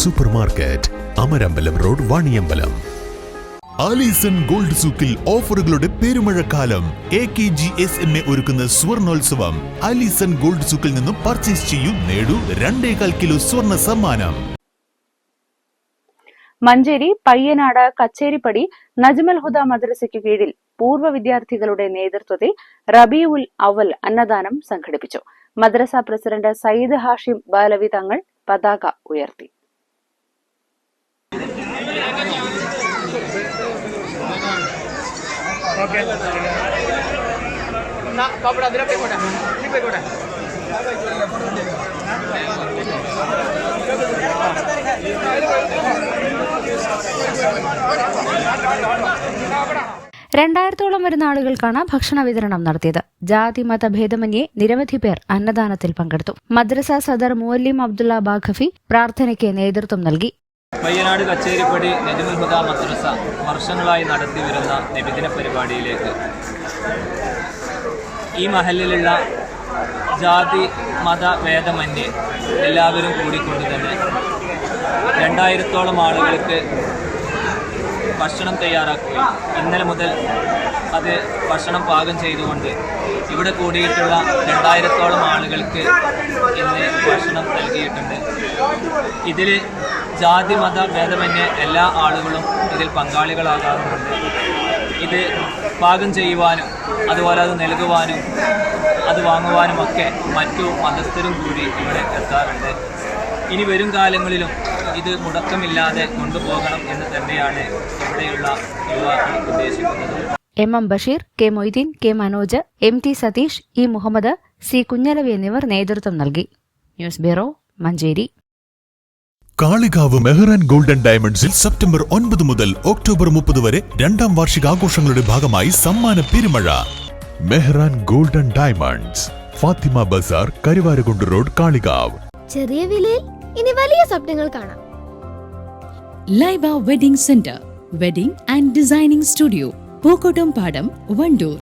Super market Amarambalam road Vaniyambalam. Alison gold സൂക്കിൽ ഓഫറുകളുടെ പെരുമഴക്കാലം. A K G S M A ഒരുക്കുന്ന സ്വർണോത്സവം. Alison gold സൂക്കിൽ നിന്നും purchase ചെയ്യൂ നേടൂ രണ്ടേകാൽ കിലോ സ്വർണ സമ്മാനം. മഞ്ചേരി പയ്യനാട് കച്ചേരിപ്പടി നജ്മൽ ഹുദ മദ്രസയ്ക്ക് കീഴിൽ പൂർവ വിദ്യാർത്ഥികളുടെ നേതൃത്വത്തിൽ റബിയുൽ അവൽ അന്നദാനം സംഘടിപ്പിച്ചു. മദ്രസ പ്രസിഡന്റ് സയ്യിദ് ഹാഷിം ബാലവി തങ്ങൾ പതാക ഉയർത്തി. രണ്ടായിരത്തോളം വരുന്ന ആളുകൾക്കാണ് ഭക്ഷണ വിതരണം നടത്തിയത്. ജാതി മതഭേദമന്യേ നിരവധി പേർ അന്നദാനത്തിൽ പങ്കെടുത്തു. മദ്രസ സദർ മുവല്ലിം അബ്ദുള്ള ബാഖഫി പ്രാർത്ഥനയ്ക്ക് നേതൃത്വം നൽകി. പയ്യനാട് കച്ചേരിപ്പടി നജമുൽ ഹുദ മദ്രസ വർഷങ്ങളായി നടത്തി വരുന്ന നിബിദിന പരിപാടിയിലേക്ക്. ഈ മഹലിലുള്ള ജാതി മത ഭേദമന്യേ എല്ലാവരും കൂടിക്കൊണ്ട് തന്നെ രണ്ടായിരത്തോളം ആളുകൾക്ക് ഭക്ഷണം തയ്യാറാക്കുകയും ഇന്നലെ മുതൽ അത് ഭക്ഷണം പാകം ചെയ്തുകൊണ്ട് ഇവിടെ കൂടിയിട്ടുള്ള രണ്ടായിരത്തോളം ആളുകൾക്ക് ഇന്ന് ഭക്ഷണം നൽകിയിട്ടുണ്ട്. ഇതിൽ ജാതി മത ഭേദമന്യേ എല്ലാ ആളുകളും ഇതിൽ പങ്കാളികളാകാറുണ്ട്. ഇത് പാകം ചെയ്യുവാനും അതുപോലെ അത് നൽകുവാനും അത് വാങ്ങുവാനും ഒക്കെ മറ്റു മതസ്ഥരും കൂടി ഇവിടെ എത്താറുണ്ട്. ഇനി വരും കാലങ്ങളിലും ഇത് മുടക്കമില്ലാതെ കൊണ്ടുപോകണം എന്ന് തന്നെയാണ് ഇവിടെയുള്ള യുവാക്കൾ ഉദ്ദേശിക്കുന്നത്. M M Basheer K Moideen K Manoj M T Satheesh E Muhammad C Kunhalavi എന്നിവർ നേതൃത്വം നൽകി. News bureau Manjeri. Kalikavu Mehran golden ഡയമണ്ട്സിൽ സെപ്റ്റംബർ ഒൻപത് മുതൽ ഒക്ടോബർ മുപ്പത് വരെ രണ്ടാം വാർഷിക ആഘോഷങ്ങളുടെ ഭാഗമായി സമ്മാന പെരുമഴ. Mehran golden diamonds Fathima Bazaar Karuvarakundu road Kalikavu. ചെറിയ വിലയിൽ ഇനി വലിയ സ്വപ്നങ്ങൾ കാണാം. Laiba wedding centre wedding and designing studio Pookkottumpadam Wandoor.